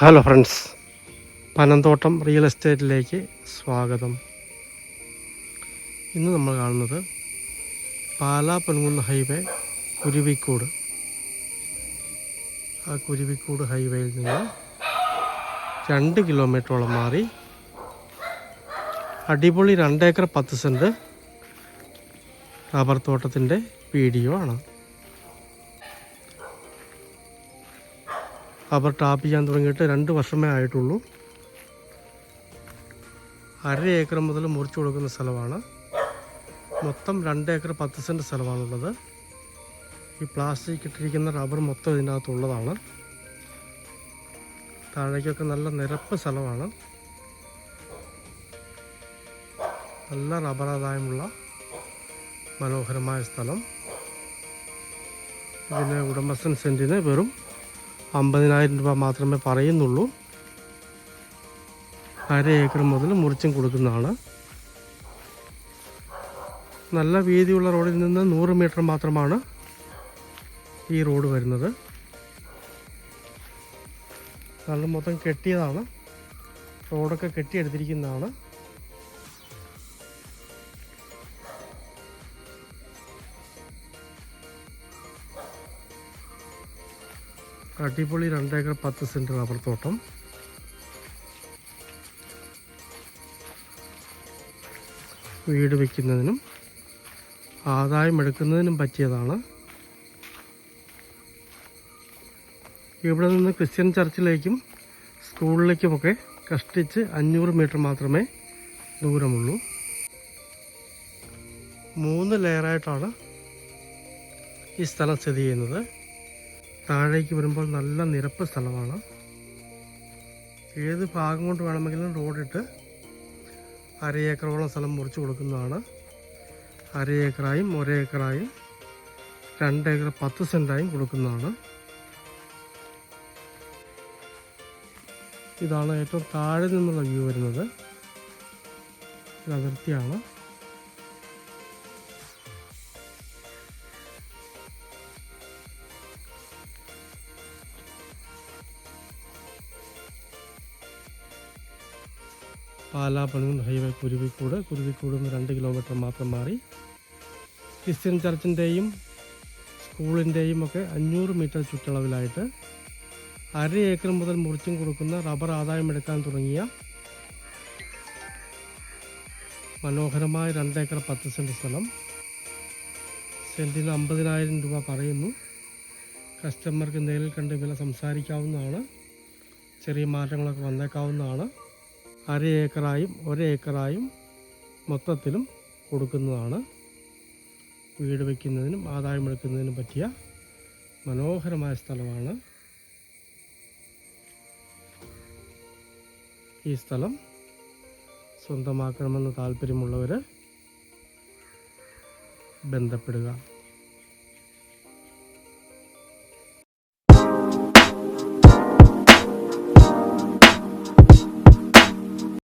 Hello friends Panamthottam real എസ്റ്റേറ്റിലേക്ക് സ്വാഗതം. ഇന്ന് നമ്മൾ കാണുന്നത് പാലാ പൊൻകുന്ന് ഹൈവേ കുരുവിക്കൂട്. ആ കുരുവിക്കൂട് ഹൈവേയിൽ നിന്ന് രണ്ട് കിലോമീറ്ററോളം മാറി അടിപൊളി രണ്ടേക്കർ പത്ത് സെന്റ് റബ്ബർ തോട്ടത്തിന്റെ വീഡിയോ ആണ്. റബ്ബർ ടാപ്പ് ചെയ്യാൻ തുടങ്ങിയിട്ട് രണ്ട് വർഷമേ ആയിട്ടുള്ളൂ. അര ഏക്കർ മുതൽ മുറിച്ചു കൊടുക്കുന്ന സ്ഥലമാണ്. മൊത്തം രണ്ട് ഏക്കർ പത്ത് സെന്റ് സ്ഥലമാണുള്ളത്. ഈ പ്ലാസ്റ്റിക് ഇട്ടിരിക്കുന്ന റബ്ബർ മൊത്തം ഇതിനകത്തുള്ളതാണ്. താഴേക്കൊക്കെ നല്ല നിരപ്പ് സ്ഥലമാണ്. നല്ല റബ്ബർ ആദായമുള്ള മനോഹരമായ സ്ഥലം. ഇതിന് ഉടമസ്ഥൻ സെന്റിന് വെറും അമ്പതിനായിരം രൂപ മാത്രമേ പറയുന്നുള്ളൂ. അര ഏക്കർ മുതൽ മുറിച്ചും കൊടുക്കുന്നതാണ്. നല്ല വീതിയുള്ള റോഡിൽ നിന്ന് നൂറ് മീറ്റർ മാത്രമാണ് ഈ റോഡ് വരുന്നത്. നല്ല മൊത്തം കെട്ടിയതാണ്. റോഡൊക്കെ കെട്ടിയെടുത്തിരിക്കുന്നതാണ്. അടിപൊളി രണ്ടേക്കർ പത്ത് സെന്റ് റബ്ബർ തോട്ടം. വീട് വയ്ക്കുന്നതിനും ആദായം എടുക്കുന്നതിനും പറ്റിയതാണ്. ഇവിടെ നിന്ന് ക്രിസ്ത്യൻ ചർച്ചിലേക്കും സ്കൂളിലേക്കുമൊക്കെ കഷ്ടിച്ച് അഞ്ഞൂറ് മീറ്റർ മാത്രമേ ദൂരമുള്ളൂ. മൂന്ന് ലെയറായിട്ടാണ് ഈ സ്ഥലം സ്ഥിതി ചെയ്യുന്നത്. താഴേക്ക് വരുമ്പോൾ നല്ല നിരപ്പ് സ്ഥലമാണ്. ഏത് ഭാഗം കൊണ്ട് വേണമെങ്കിലും റോഡിട്ട് അര ഏക്കറോളം സ്ഥലം മുറിച്ച് കൊടുക്കുന്നതാണ്. അര ഏക്കറായും ഒരേക്കറായും രണ്ട് ഏക്കർ പത്ത് സെന്റായും കൊടുക്കുന്നതാണ്. ഇതാണ് ഏറ്റവും താഴെ നിന്നുള്ള വ്യൂ വരുന്നത്. അതിർത്തിയാണ്. പാലാ പണിയൂർ ഹൈവേ കുരുവിക്കൂട്. കുരുവിക്കൂട് നിന്ന് രണ്ട് കിലോമീറ്റർ മാത്രം മാറി. ക്രിസ്ത്യൻ ചർച്ചിന്റെയും സ്കൂളിന്റെയും ഒക്കെ അഞ്ഞൂറ് മീറ്റർ ചുറ്റളവിലായിട്ട് അര ഏക്കർ മുതൽ മുറിച്ചും കൊടുക്കുന്ന റബ്ബർ ആദായം എടുക്കാൻ തുടങ്ങിയ മനോഹരമായ രണ്ടേക്കർ പത്ത് സെന്റ് സ്ഥലം. സെന്റിന് അമ്പതിനായിരം രൂപ പറയുന്നു. കസ്റ്റമർക്ക് നേരിൽ കണ്ട് വില സംസാരിക്കാവുന്നതാണ്. ചെറിയ മാറ്റങ്ങളൊക്കെ വന്നേക്കാവുന്നതാണ്. അര ഏക്കറായും ഒരേക്കറായും മൊത്തത്തിലും കൊടുക്കുന്നതാണ്. വീട് വയ്ക്കുന്നതിനും ആദായം എടുക്കുന്നതിനും പറ്റിയ മനോഹരമായ സ്ഥലമാണ് ഈ സ്ഥലം. സ്വന്തമാക്കണമെന്ന് താല്പര്യമുള്ളവർ ബന്ധപ്പെടുക.